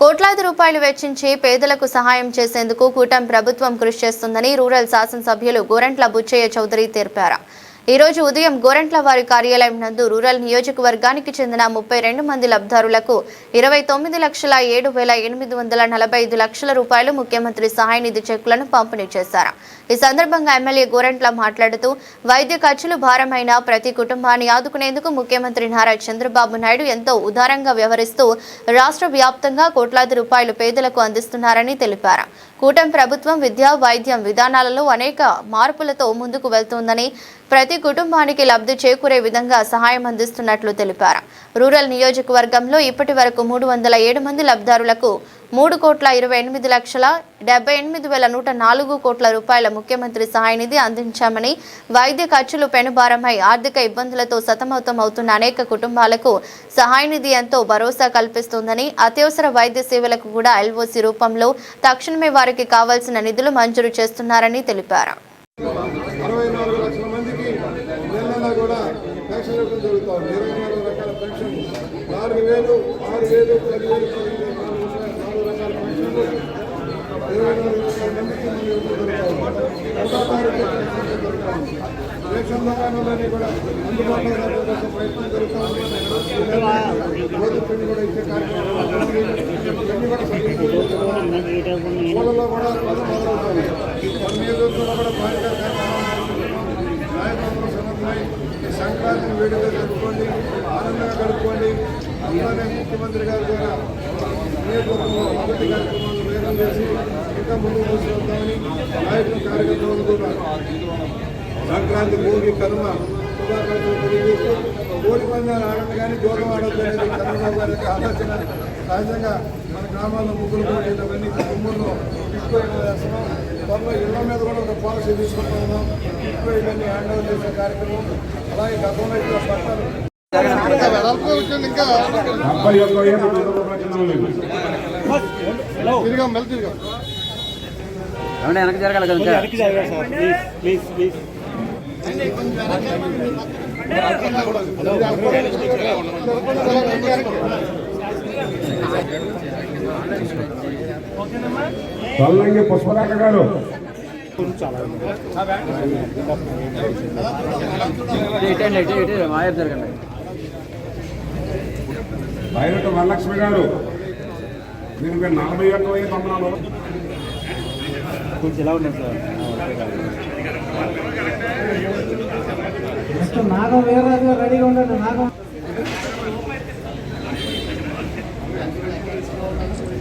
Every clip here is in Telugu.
కోట్లాది రూపాయలు వెచ్చించి పేదలకు సహాయం చేసేందుకు కూటమి ప్రభుత్వం కృషి చేస్తుందని రూరల్ శాసనసభ్యులు గోరంట్ల బుచ్చయ్య చౌదరి తెలిపారు. ఈ రోజు ఉదయం గోరంట్ల వారి కార్యాలయం నందు రూరల్ నియోజకవర్గానికి చెందిన ముప్పై రెండు మంది లబ్ధారులకు ఇరవై తొమ్మిది లక్షల ఏడు వేల ఎనిమిది వందల నలభై ఐదు లక్షల రూపాయలు ముఖ్యమంత్రి సహాయ నిధి చెక్కులను పంపిణీ చేశారు. ఈ సందర్భంగా ఎమ్మెల్యే గోరంట్ల మాట్లాడుతూ వైద్య ఖర్చులు భారమైన ప్రతి కుటుంబాన్ని ఆదుకునేందుకు ముఖ్యమంత్రి నారా చంద్రబాబు నాయుడు ఎంతో ఉదారంగా వ్యవహరిస్తూ రాష్ట్ర వ్యాప్తంగా కోట్లాది రూపాయలు పేదలకు అందిస్తున్నారని తెలిపారు. కూటమి ప్రభుత్వం విద్య వైద్యం విధానాలలో అనేక మార్పులతో ముందుకు వెళ్తోందని ప్రతి కుటుంబానికి లబ్ధి చేకూరే విధంగా సహాయం అందిస్తున్నట్లు తెలిపారు. రూరల్ నియోజకవర్గంలో ఇప్పటి వరకు మూడు వందల ఏడు మంది లబ్ధారులకు మూడు కోట్ల ఇరవై ఎనిమిది లక్షల డెబ్బై ఎనిమిది వేల నూట నాలుగు కోట్ల రూపాయల ముఖ్యమంత్రి సహాయ నిధి అందించామని వైద్య ఖర్చులు పెనుభారమై ఆర్థిక ఇబ్బందులతో సతమతం అవుతున్న అనేక కుటుంబాలకు సహాయ నిధి ఎంతో భరోసా కల్పిస్తోందని అత్యవసర వైద్య సేవలకు కూడా ఎల్ఓసి రూపంలో తక్షణమే వారికి కావాల్సిన నిధులు మంజూరు చేస్తున్నారని తెలిపారు. నాలుగు మందికి నెల నెలా కూడా పెన్షన్ ఇవ్వడం జరుగుతూ ఉంది ఇరవై నాలుగు రకాల పెన్షన్ నాలుగు వేలు ఆరు వేలు పదివేలు పదివేలు నాలుగు రకాల- నాలుగు రకాల పెన్షన్లు ఇరవై నాలుగు లక్షల మందికి మనం ఇవ్వడం జరుగుతూ ఉంది ఒకటో తారీఖు పెన్షన్ జరుగుతూ ఉంది రేషన్ దుకాణాలన్నీ కూడా అందుబాటులో కోసం ప్రయత్నం జరుగుతూ ఉంది. రోజు పిండి కూడా ఇచ్చే కార్యక్రమం జరుగుతూ కూడా మొదలవుతాయి కూడా సంక్రాంతిని జరుపుకోండి ఆనందంగా గడుపుకోండి. అలానే ముఖ్యమంత్రి గారి ద్వారా నియోజకవర్గంలో అభివృద్ధి కార్యక్రమాలను వేగం చేసి ఇంకా ముందుకు తీసుకెళ్తామని నాయకులు కార్యకర్తలు కూడా సంక్రాంతి భోగి కనుమ శుభాకాంక్షలు తెలియజేస్తూ కోడి పందాలు ఆడదు కానీ జోగం ఆడద్దు అనేది చంద్రబాబు గారి యొక్క ఆలోచన సహజంగా మన గ్రామాల్లో ముగ్గురు పోటీలు అవన్నీ చేస్తున్నాం త్వరలో ఇళ్ళ మీద కూడా ఒక పాలసీ తీసుకుంటూ ఉన్నాం. ఎక్కువ ఇవన్నీ హ్యాండ్ ఓవర్ చేసే కార్యక్రమం. అలాగే గతంలో ఇక్కడ పట్టాలు వెనక్కి జరగాలి కదా ఇంకా? చల్లంగి పుష్పరాక గారు. ఇటు బయట వరలక్ష్మి గారు. దీనికి నలభై ఒక్క వెయ్యి తొమ్మిది కొంచెం ఎలా ఉన్నాయి సార్? నెక్స్ట్ నాగం వేరే గారు రెడీగా ఉండండి నాగం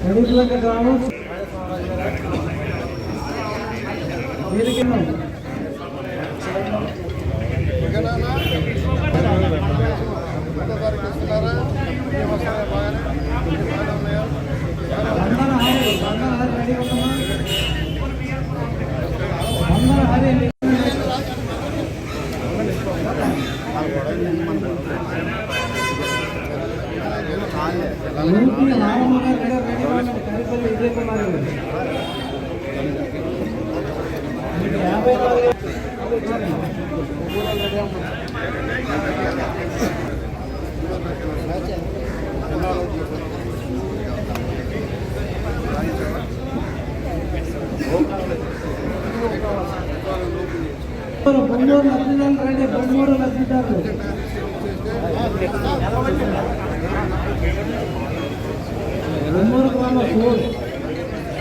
రెడీ గ్రామం వీరికి ఒకటో బాగానే బొమ్మూరు లబ్ధిదారులు రండి బొమ్మూరు లబ్ధిదారులు బొమ్మూరు గ్రామం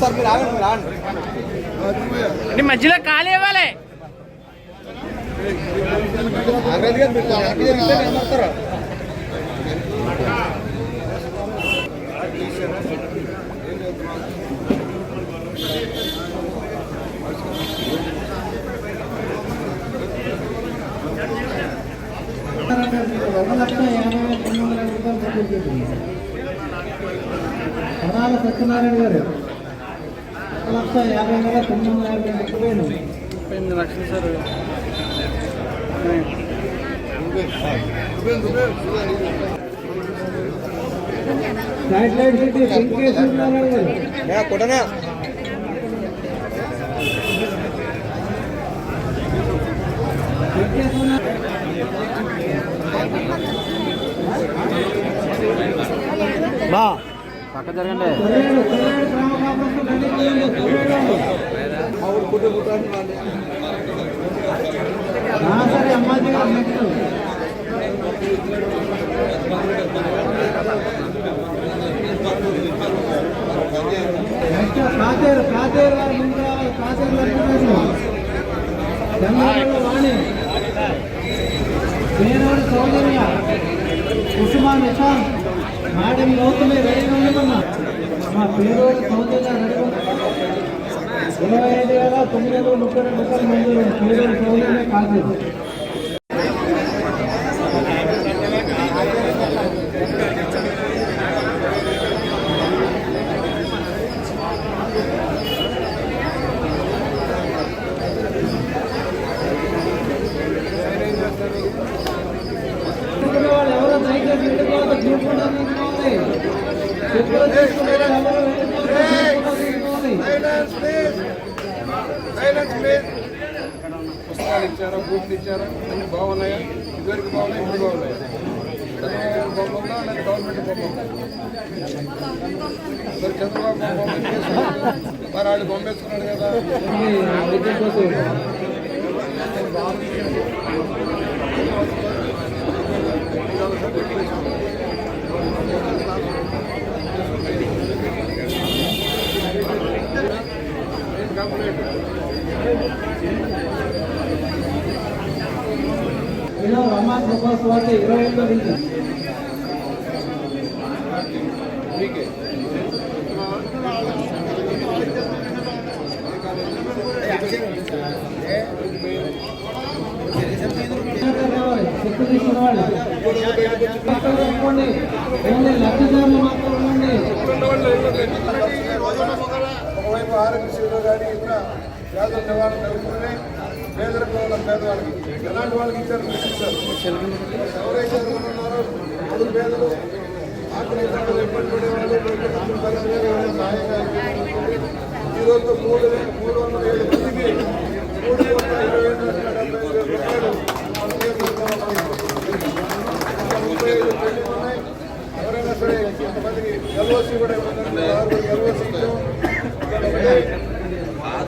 శివకోట డేట్ కంప్లైంట్ పాలూరు రాయలగారు మధ్యలో ఖాళీ ఇవ్వాలి. ఒక లక్ష యాభై వేల తొమ్మిది వందల రూపాయలు ఖర్చు చేసింది. పడాల సత్యనారాయణ గారు ఒక లక్ష యాభై వేల తొమ్మిది వందల యాభై ముప్పై వేలు ఎనిమిది లక్షలు సార్ గారు వెంకటేశ్వర పక్క జరగండి సరే అమ్మాజీ కాతేరు కాతేరు కాతేరు లక్ష్మీనారాయణ వాణి పేరోడు సౌజన్య కుసుమా నిశాంత్ మేడం లోతులే రెడీగా ఉండమన్నా మా పేరోడు సౌజన్య రెడీ ఇరవై ఐదు వేల తొమ్మిది వందల ముప్పై రెండు రూపాయలు మంది పేరోడు సౌజన్య కాదు. సైలెన్స్ ప్లీజ్ పుస్తకాలు ఇచ్చారా బూట్లు ఇచ్చారా? అన్ని బాగున్నాయా? ఇదివరకు బాగున్నాయి ఇప్పుడు బాగున్నాయి? చంద్రబాబు బొమ్మ ఉందా లేదా గవర్నమెంట్ బొమ్మ ఉందా? మరి చంద్రబాబు బొమ్మ వేసుకున్నాడు. మరి వాళ్ళు బొమ్మ వేసుకున్నాడు కదా. విద్య కోసం ఇలా రమా స్వాతి ఇరవై నుంచి మీకే చెక్కు తీసుకున్న వాళ్ళు లబ్ధిదారులు మాత్రం ఉండండి ఒకవైపు ఆరోగ్య సేవలు కానీ ఇతర వ్యాధుల నివారణ కలుగుతూనే పేదలకు వాళ్ళ పేదవాళ్ళకి ఎలాంటి వాళ్ళకి ఇచ్చారు ఎవరైతే ఉన్నారో అందరు పేదలు ఆకలి ఇబ్బందులు ఇబ్బంది పడే వాళ్ళు సహాయంగా అనిపిస్తుంది. ఈ రోజు మూడు మూడు